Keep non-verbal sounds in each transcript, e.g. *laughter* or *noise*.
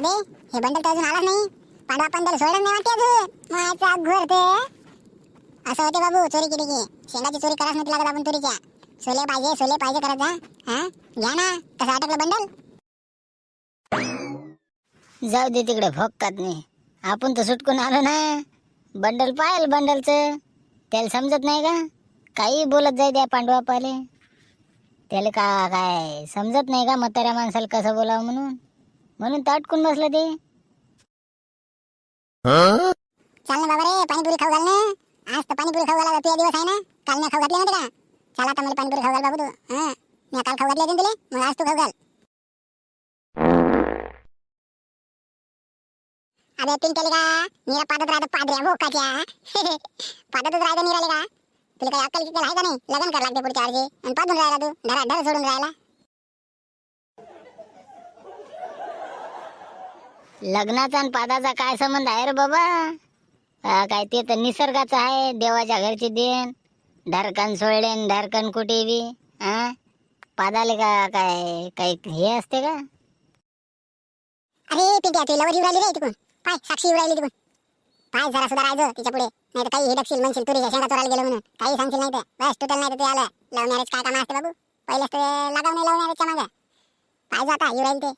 अबे हे बंडल तर अजून आलाच नाही. पांडवा पंडल सोडलं नाही वाटते अजून. माझा घर ते. असं होते बाबू चोरी केली की. शेंगाची चोरी करायच नाही लागत आपण चोरीच्या सोले पाहिजे सोले पाहिजे करत जा. हा? घ्या ना. कसं अटकलं बंडल. जाऊ दे तिकडे भोकात नाही. आपण तर सुटकून आलो ना. बंडल पाहिल बंडलचं. त्याला समजत नाही का? काही बोलत जाय पांडवा पाले त्याला का काय समजत नाही का म्हाताऱ्या माणसाला कसं बोलावं म्हणून? म्हणून तर अटकून बसलं ते. चाल ना बाबा रे पाणीपुरी खाऊ घाल ना. आज तर पाणीपुरी खाऊ घाला तुझ्या दिवस आहे ना. काल मी खाऊ घातली ना का? चला आता मला पाणीपुरी खाऊ घाल बाबू तू. हा. मी काल खाऊ घातली होती ना तुले. मग आज तू खाऊ घाल. अबे पिंटली का? निरा पादत राहतं पादऱ्या भोकाच्या. *laughs* पादतच राहतं निराले का? तुला काही अक्कल किक्कल आहे का नाही? लग्न कर लागते पुढच्या वर्षी. आणि पादून राहिला तू. घरात धर सोडून राहिला. लग्नाचा आणि पादाचा काय संबंध आहे रे बाबा? हा, काय ते तर निसर्गाचं आहे देवाच्या घरची देण ढरकन सोडलेन ढरकन कुठे बी हा? पादाले का काय काही हे असते का? अरे पिंट्या तू लवर उडाली रे तिकडून पाय साक्षी उडाली तिकडून पाय जरा सुधारायचं तिच्या पुढे. नाही तर काही हे हिडकशील म्हणशील तुरीच्या शेंगा चोरायला गेलो म्हणून. काही सांगशील नाही तर. बस टोटल नाही तर ते आलं. लव्ह मॅरेज काय काम असते बाबू? पहिलेच ते लागाव नाही लव्ह मॅरेजच्या मागं. पाय जाता येऊ ते.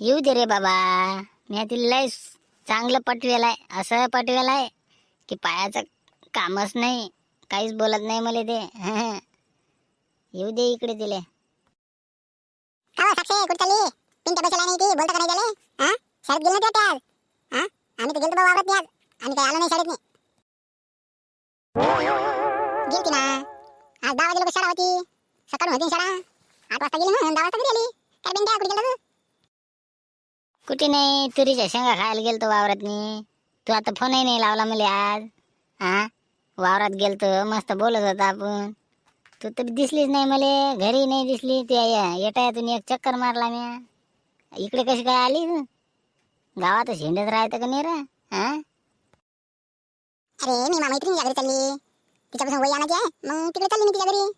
येऊ दे रे बाबा. मी तिला लय चांगलं पटवेलाय. असं पटवेलाय की पायाचं कामच नाही. काहीच बोलत नाही मला ते. *laughs* येऊ दे इकडे तिले. काय हो साक्षी? कुठे चालली? पिंट्या बसला नाही ती? बोलता का नाही गेले हा? शाळेत गेले आज? हा? आम्ही तर गेलतो बाबा नाही आज आम्ही काही आलो नाही शाळेत नाही गेलती ना. आज दहा वाजे लोक शाळा होती. सकाळी होती शाळा. आठ वाजता गेली ना. दहा वाजता घरी आली. काय बँक कुठे गेलं तू कुठे नाही? तुरीच्या शेंगा खायला गेलतो वावरातनी. तू आता फोनही नाही लावला मला आज. हा वावरात गेलतो मस्त बोलत होता आपण. तू तर दिसलीच नाही मला घरी नाही दिसली. ते तुम्ही एक चक्कर मारला मी इकडे कशी काय आली? गावात हिंडत राहतं का नाही रा? हा अरे मी मैत्रिणीच्या घरी चालली. तिच्यापासून वय आणायची आहे. मग तिकडे चालली मी तिच्या घरी.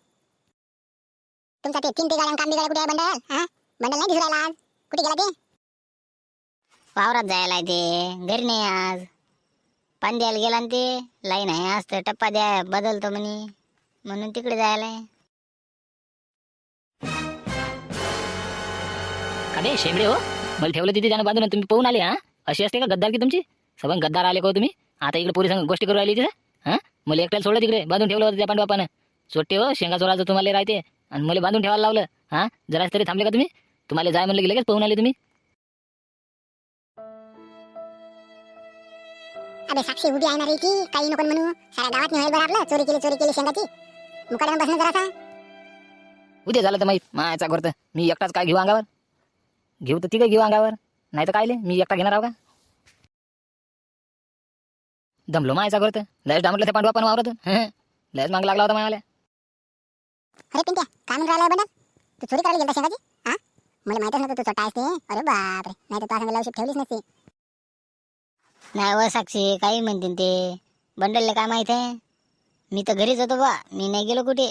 तुमचा ते तीन ते गाड्या काम गाड्या कुठे बंडल? हा बंडल नाही दिसू राहिला कुठे गेला ते? वावरात जायला ते. घरी नाही आज. पाणी द्यायला गेला ना ते. लाईन आहे आज तर टप्पा द्या बदलतो म्हणे. म्हणून तिकडे जायला अरे शेंबडे हो. मला ठेवलं तिथे त्यानं बांधून तुम्ही पाहून आले हा? अशी असते का गद्दार की तुमची? सगळं गद्दार आले का हो तुम्ही? आता इकडे पोरी संग गोष्टी करू राहिली तिथे. हा? मला एकट्याला सोडलं तिकडे बांधून ठेवलं होतं त्या पांडवापानं. सोट्टे हो शेंगा चोराचं तुम्हाला राहते. आणि मला बांधून ठेवायला लावलं हा? जरा तरी थांबले का तुम्ही? तुम्हाला जाय म्हणलं की लगेच पाहून आले तुम्ही? अबे साक्षी उभी आहे ना रे ती काही नको म्हणू. साऱ्या गावात नाही बरं आपलं चोरी केली चोरी केली शेंगाची. मुकाड्यानं बसणं जरासा. उद्या झालं तर माहीत. मायाचा करतं मी एकटाच काय घेऊ अंगावर? घेऊ तर तिघं घेऊ अंगावर? नाही तर कायले? मी एकटा घेणार आहो का? दमलो मायाचा करतं लयच डांबलं त्या पांडवा पण वावरातून. हं. लयच माग लागला होता मायाला अरे पिंट्या काय म्हणून राहिला बंडल तू चोरी करायला गेलता शेंगाची? हा? मला माहितच नव्हतं तू छोटा असते अरे बापरे. नाही तर तुला सांगायला औषध ठेवलीच नसती. नाही व साक्षी काही म्हणतील ते. बंडलले काय माहीत आहे? मी तर घरीच होतो बा. मी नाही गेलो कुठे?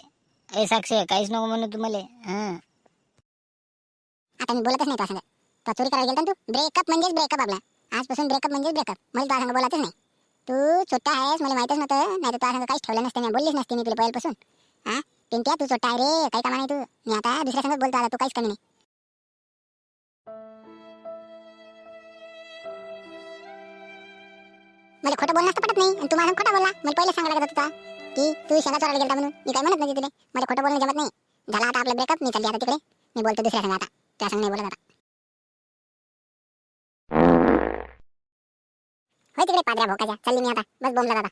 ए साक्षी काहीच नको म्हणू तुम्हाला. हं. आता मी बोलतच नाही तुला सांगत तू चोरी करायला गेला ना तू? ब्रेकअप म्हणजेच ब्रेकअप आपला. आजपासून ब्रेकअप म्हणजेच ब्रेकअप मला तुला बोलायचं बोलायचंच नाही. तू छोटा आहेस मला माहितच नव्हतं. नाही तर तुला सांग काहीच ठेवलं नसतं. मी बोललीच नसते मी तुला पहिल्यापासून. हा? पिंट्या तू छोटा आहे रे. काही कामा नाही तू. मी आता दुसऱ्या सांगत बोलतो. आता तू काहीच कमी नाही. मला खोटं बोलणं असतं पटत नाही. आणि तुम्हाला खोटा खोटं बोलला. मला पहिले सांगायला लागत होता की तू शेंगा चोरायला गेला म्हणून. मी काय म्हणत नाही तिथे मला खोटं बोलणं जमत नाही. झाला आता आपलं ब्रेकअप मी चालली आता तिकडे. मी बोलतो दुसऱ्या संघ आता. त्या संघ नाही बोलत आता. होय तिकडे पादऱ्या भोकाच्या. चालली मी आता. बस बोंबला दादा.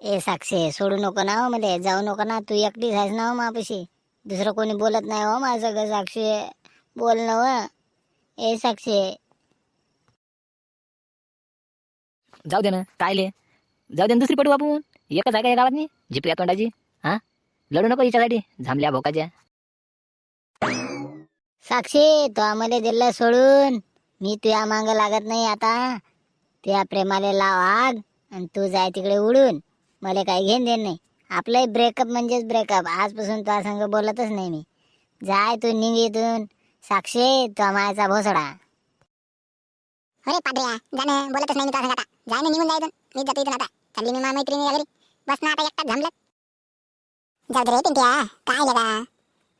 ए साक्षी सोडू नको ना हो मध्ये. जाऊ नको ना. तू एकटीच आहेस ना हो मापाशी दुसरं कोणी बोलत नाही हो माझं ग साक्षी. बोल ना व ए साक्षी जाऊ दे ना कायले जाऊ दे ना दुसरी पटू आपण एकच आहे का या गावात नाही झिपऱ्या तोंडाची. हा? लढू नको हिच्यासाठी झांबल्या भोकाच्या. साक्षी तो आम्हाला दिलं सोडून. मी तुझ्या मांग लागत नाही आता. तुझ्या प्रेमाला लाव आग आणि तू जाय तिकडे उडून. मला काही घेण देण नाही. आपलं ब्रेकअप म्हणजेच ब्रेकअप आजपासून तुझ्या संग बोलतच नाही मी. जाय तू निघ इथून. साक्षी तो मायाचा भोसडा. अरे पाद्रिया जाणं बोलतच नाही मी तुला आता. जाय ना निघून जायचं मी जातो इथून आता. चालली मी माझ्या मैत्रिणी घरी बस ना आता एकटाच थांबलं जाऊ दे रे पिंट्या. काय लगा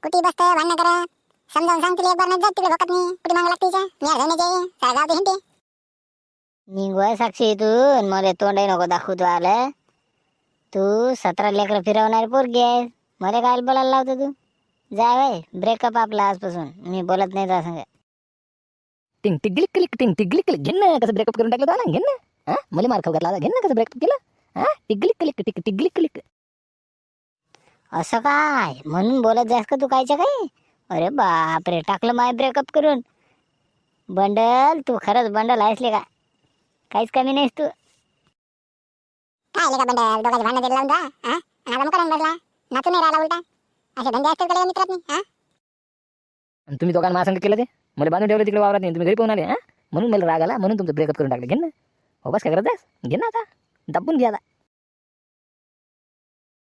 कुठे बसतं भांडणं करत समजावून सांग तिला एक बार नाही जात तिकडे भोकत नाही. कुठे मागं लागते मी अर्धा नाही जाई. साळगाव ते हिंडते निघवाय साक्षी तू मला तोंडही नको दाखवू तू आलं तू सतरा लेकरं फिरवणारी पोरगी आहे. मला काय बोलायला लावतो तू? जाय वय. ब्रेकअप आपला आजपासून. मी बोलत नाही तुझ्या संग. टिंग टिगलिक क्लिक टिंग टिगलिक क्लिक घेन ना. कसं ब्रेकअप करून टाकलं त्याला घेन ना. हा मला मार खाऊ घातला घेन ना कसं ब्रेकअप केलं हा टिगलिक क्लिक टिक टिगलिक क्लिक असं काय म्हणून बोलत जास का तू कायच्या काही अरे बापरे टाकलं माय ब्रेकअप करून बंडल तू खरंच बंडल आहेसले का काहीच कमी नाहीस तू काय लगा बंडल दोघांचे भांडणं दिलं लावून जा हा बसला नाही राहिला उलटा असे धंदे असतात हा तुम्ही दोघांना माझ्या संग केलं ते मला बांधून ठेवलं तिकडे वावरात नाही तुम्ही घरी पाहून आले हा म्हणून मला राग आला म्हणून तुमचं ब्रेकअप करून टाकलं घेन ना हो बस काय करत आहेस? घे ना आता दाबून घ्या आता